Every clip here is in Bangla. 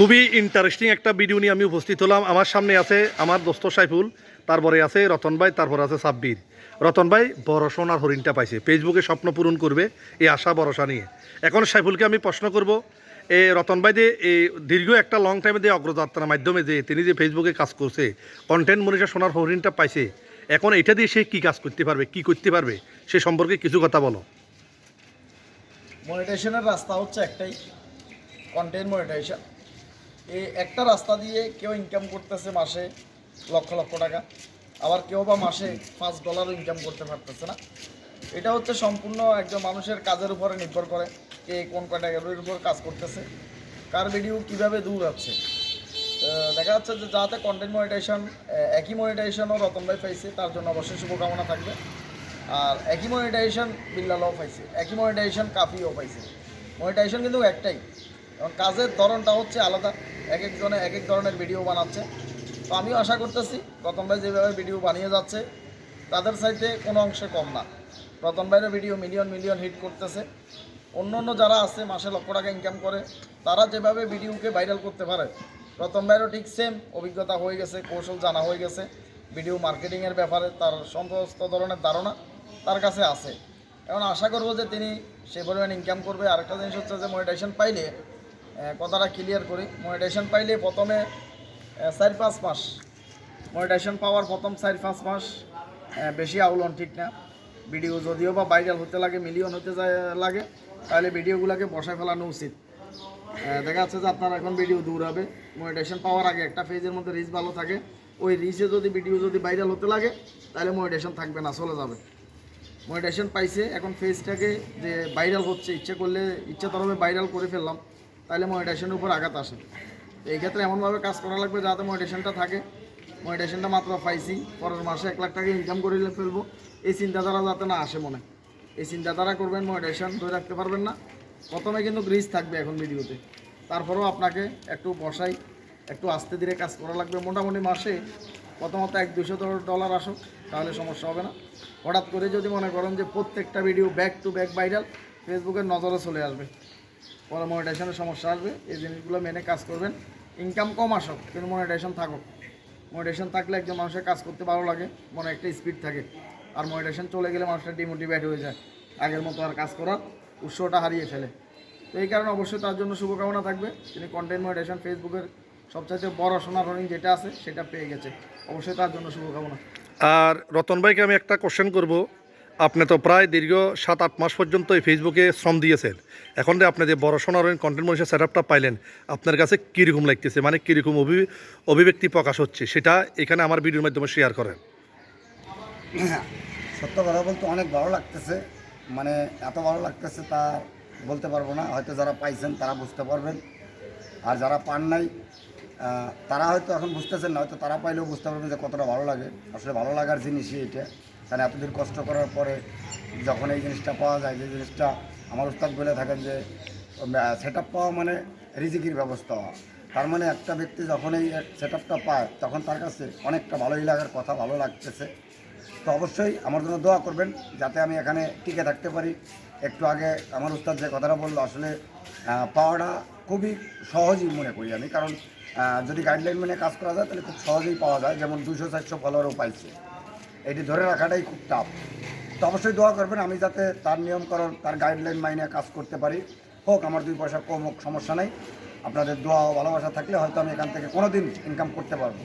খুবই ইন্টারেস্টিং একটা ভিডিও নিয়ে আমি উপস্থিত হলাম। আমার সামনে আছে আমার দোস্ত সাইফুল, তারপরে আছে রতন ভাই, তারপর আছে সাব্বির। রতন ভাই বড় সোনার হরিণটা পাইছে। ফেসবুকে স্বপ্ন পূরণ করবে এই আশা, ভরসা নিয়ে। এখন সাইফুলকে আমি প্রশ্ন করব, এ রতন ভাই যে এই দীর্ঘ একটা লং টাইমে যে অগ্রযাত্রার মাধ্যমে যে তিনি যে ফেসবুকে কাজ করছে কন্টেন্ট মনিটার সোনার হরিণটা পাইছে, এখন এটা দিয়ে সে কী কাজ করতে পারবে, কি করতে পারবে, সে সম্পর্কে কিছু কথা বলো। মনিটাইজেশনের রাস্তা হচ্ছে একটাই কন্টেন্ট মনিটাইজেশন এই একটা রাস্তা দিয়ে কেউ ইনকাম করতেছে মাসে লক্ষ লক্ষ টাকা, আবার কেউ বা মাসে পাঁচ ডলারও ইনকাম করতে পারতেছে না। এটা হচ্ছে সম্পূর্ণ একজন মানুষের কাজের উপরে নির্ভর করে কে কোন ক্যাটাগরির উপর কাজ করতেছে, কার ভিডিও কীভাবে দূর আছে দেখা যাচ্ছে যে যাতে কন্টেন্ট মনিটাইজেশন একই মনিটাইজেশনও রতন ভাই পাইছে, তার জন্য অবশ্যই শুভকামনা থাকবে। আর একই মনিটাইজেশন বিল্লালও পাইছে, একই মনিটাইজেশন কাফিও পাইছে। মনিটাইজেশন কিন্তু একটাই এবং কাজের ধরনটা হচ্ছে আলাদা। এক একজনে এক এক ধরনের ভিডিও বানাচ্ছে। তো আমিও আশা করতেছি রতন ভাই যেভাবে ভিডিও বানিয়ে যাচ্ছে, তাদের সাইতে কোনো অংশে কম না। রতন ভাইয়ের ভিডিও মিলিয়ন মিলিয়ন হিট করতেছে। অন্য অন্য যারা আছে, মাসে লক্ষ টাকা ইনকাম করে, তারা যেভাবে ভিডিওকে ভাইরাল করতে পারে রতন ভাইয়েরও ঠিক সেম অভিজ্ঞতা হয়ে গেছে, কৌশল জানা হয়ে গেছে। ভিডিও মার্কেটিংয়ের ব্যাপারে তার সমস্ত ধরনের ধারণা তার কাছে আছে। এখন আশা করব যে তিনি সেই পরিমাণ ইনকাম করবে। আরেকটা জিনিস হচ্ছে যে মনিটাইজেশন পাইলে কথাটা ক্লিয়ার করি। মনিটাইজেশন পাইলে প্রথমে চার পাঁচ মাস। মনিটাইজেশন পাওয়ার প্রথম চার পাঁচ মাস বেশি আউলন ঠিক না। ভিডিও যদিও বা ভাইরাল হতে লাগে মিলিয়ন হতে যায় লাগে, তাহলে ভিডিওগুলোকে বসায় ফেলানো উচিত। দেখা যাচ্ছে যে আপনার এখন ভিডিও দূর হবে। মনিটাইজেশন পাওয়ার আগে একটা ফেজের মধ্যে রিচ ভালো থাকে। ওই রিচে যদি ভিডিও যদি ভাইরাল হতে লাগে, তাহলে মনিটাইজেশন থাকবে না, চলে যাবে। মনিটাইজেশন পাইছে, এখন ফেজটাকে যে ভাইরাল হচ্ছে, ইচ্ছে করলে ইচ্ছে তরফে ভাইরাল করে ফেললাম। তাহলে মনিটাইজেশনের উপর আঘাত আসে। এই ক্ষেত্রে এমনভাবে কাজ করা লাগবে যাতে মনিটাইজেশনটা থাকে। মনিটাইজেশনটা মাত্র পাইছি, পরের মাসে এক লাখ টাকা ইনকাম করে ফেলব। এই চিন্তাধারা যাতে না আসে মনে। এই চিন্তাধারা করবেন মনিটাইজেশন ধরে রাখতে পারবেন না। প্রথমে কিন্তু গ্রিজ থাকবে এখন ভিডিওতে। তারপরেও আপনাকে একটু বসাই, একটু আস্তে ধীরে কাজ করা লাগবে। মোটামুটি মাসে প্রথমত এক দুশো ডলার আসুক, তাহলে সমস্যা হবে না। হঠাৎ করে যদি মনে করেন যে প্রত্যেকটা video back to back viral ফেসবুকের নজরে চলে আসবে। পরে মনিটাইজেশনের সমস্যা আসবে, এই জিনিসগুলো মেনে কাজ করবেন। ইনকাম কম আসুক, কিন্তু মনিটাইজেশন থাকুক। মনিটাইজেশন থাকলে একজন মানুষের কাজ করতে ভালো লাগে, মনে একটা স্পিড থাকে। আর মনিটাইজেশন চলে গেলে মানুষটা ডিমোটিভেট হয়ে যায়, আগের মতো আর কাজ করার উৎসটা হারিয়ে ফেলে। তো এই কারণে অবশ্যই তার জন্য শুভকামনা থাকবে। তিনি কন্টেন্ট মনিটাইজেশন ফেসবুকের সবচাইতে বড় সোনার হরিণ যেটা আছে, সেটা পেয়ে গেছে। অবশ্যই তার জন্য শুভকামনা। আর রতন ভাইকে আমি একটা কোশ্চেন করব। আপনি তো প্রায় দীর্ঘ সাত, আট মাস পর্যন্ত এই ফেসবুকে শ্রম দিয়েছেন। এখন যে আপনি যে বড় সোনার কন্টেন্ট মনিটার সেট আপটা পাইলেন, আপনার কাছে কীরকম লাগতেছে? মানে কীরকম অভি, অভিব্যক্তি প্রকাশ হচ্ছে? সেটা এখানে আমার ভিডিওর মাধ্যমে শেয়ার করেন। সত্য কথা বলতে অনেক ভালো লাগতেছে। মানে এত ভালো লাগতেছে তা বলতে পারব না। হয়তো যারা পাইছেন তারা বুঝতে পারবেন। আর যারা পান নাই তারা হয়তো এখন বুঝতেছেন না। হয়তো তারা পাইলেও বুঝতে পারবেন যে কতটা ভালো লাগে। আসলে ভালো লাগার জিনিসই এটা। কারণ এতদিন কষ্ট করার পরে যখন এই জিনিসটা পাওয়া যায়, যে জিনিসটা আমার উস্তাদ বলে থাকেন যে সেট পাওয়া মানে রিজিকির ব্যবস্থা হওয়া। তার মানে একটা ব্যক্তি যখন এই সেট পায়, তখন তার কাছে অনেকটা ভালোই লাগার কথা, ভালো লাগতেছে। তো অবশ্যই আমার জন্য দোয়া করবেন, যাতে আমি এখানে টিকে থাকতে পারি। একটু আগে আমার উস্তাদ যে কথাটা বলল, আসলে পাওয়াটা খুবই সহজই মনে করি আমি। কারণ যদি গাইডলাইন মেনে কাজ করা যায়, তাহলে খুব সহজেই পাওয়া যায়। যেমন দুশো চারশো ফলোয়ারও পাইছে। এটি ধরে রাখাটাই খুব টাফ। তো অবশ্যই দোয়া করবেন আমি যাতে তার নিয়মকরণ তার গাইডলাইন মাইনে কাজ করতে পারি। হোক আমার দুই পয়সা কম হোক সমস্যা নেই। আপনাদের দোয়া ও ভালোবাসা থাকলে হয়তো আমি এখান থেকে কোনোদিন ইনকাম করতে পারব।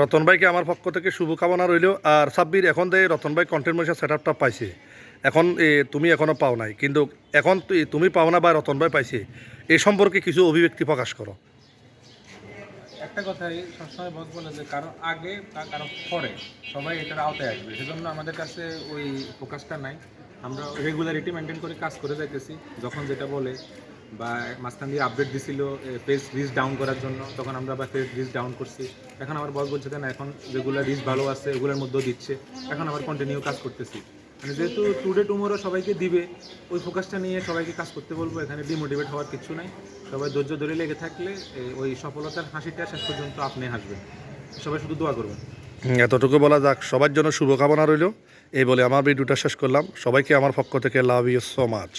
রতন ভাইকে আমার পক্ষ থেকে শুভকামনা রইল। আর সাব্বির এখন যে রতন ভাই কন্টেন্ট মনিটার সেট আপটা পাইছে। এখন এ, তুমি এখনও পাও নাই। কিন্তু এখন তুমি পাও না বা রতন ভাই পাইছে এই সম্পর্কে কিছু অভিব্যক্তি প্রকাশ করো। একটা কথাই সবসময় বস বলে যে কারও আগে বা কারও পরে সবাই এটার আওতায় আসবে। সেজন্য আমাদের কাছে ওই ফোকাসটা নাই। আমরা রেগুলারিটি মেনটেন করে কাজ করে যাইতেছি। যখন যেটা বলে বা মাঝখান দিয়ে আপডেট দিছিল পেজ রিচ ডাউন করার জন্য, তখন আমরা আবার পেজ রিচ ডাউন করছি। এখন আমার বস বলছে না, এখন যেগুলো রিচ ভালো আছে ওগুলোর মধ্যেও দিচ্ছে। এখন আবার কন্টিনিউ কাজ করতেছি। যেহেতু টুডে টুমোরও সবাইকে দিবে, ওই ফোকাসটা নিয়ে সবাইকে কাজ করতে বলব, এখানে ডিমোটিভেট হওয়ার কিছু নাই। সবাই ধৈর্য ধরে লেগে থাকলে ওই সফলতার হাসিটা শেষ পর্যন্ত আপনি হাসবেন। সবাই শুধু দোয়া করবেন। এতটুকু বলা যাক, সবার জন্য শুভকামনা রইল। এই বলে আমার ভিডিওটা শেষ করলাম। সবাইকে আমার পক্ষ থেকে লাভ ইউ সো মাচ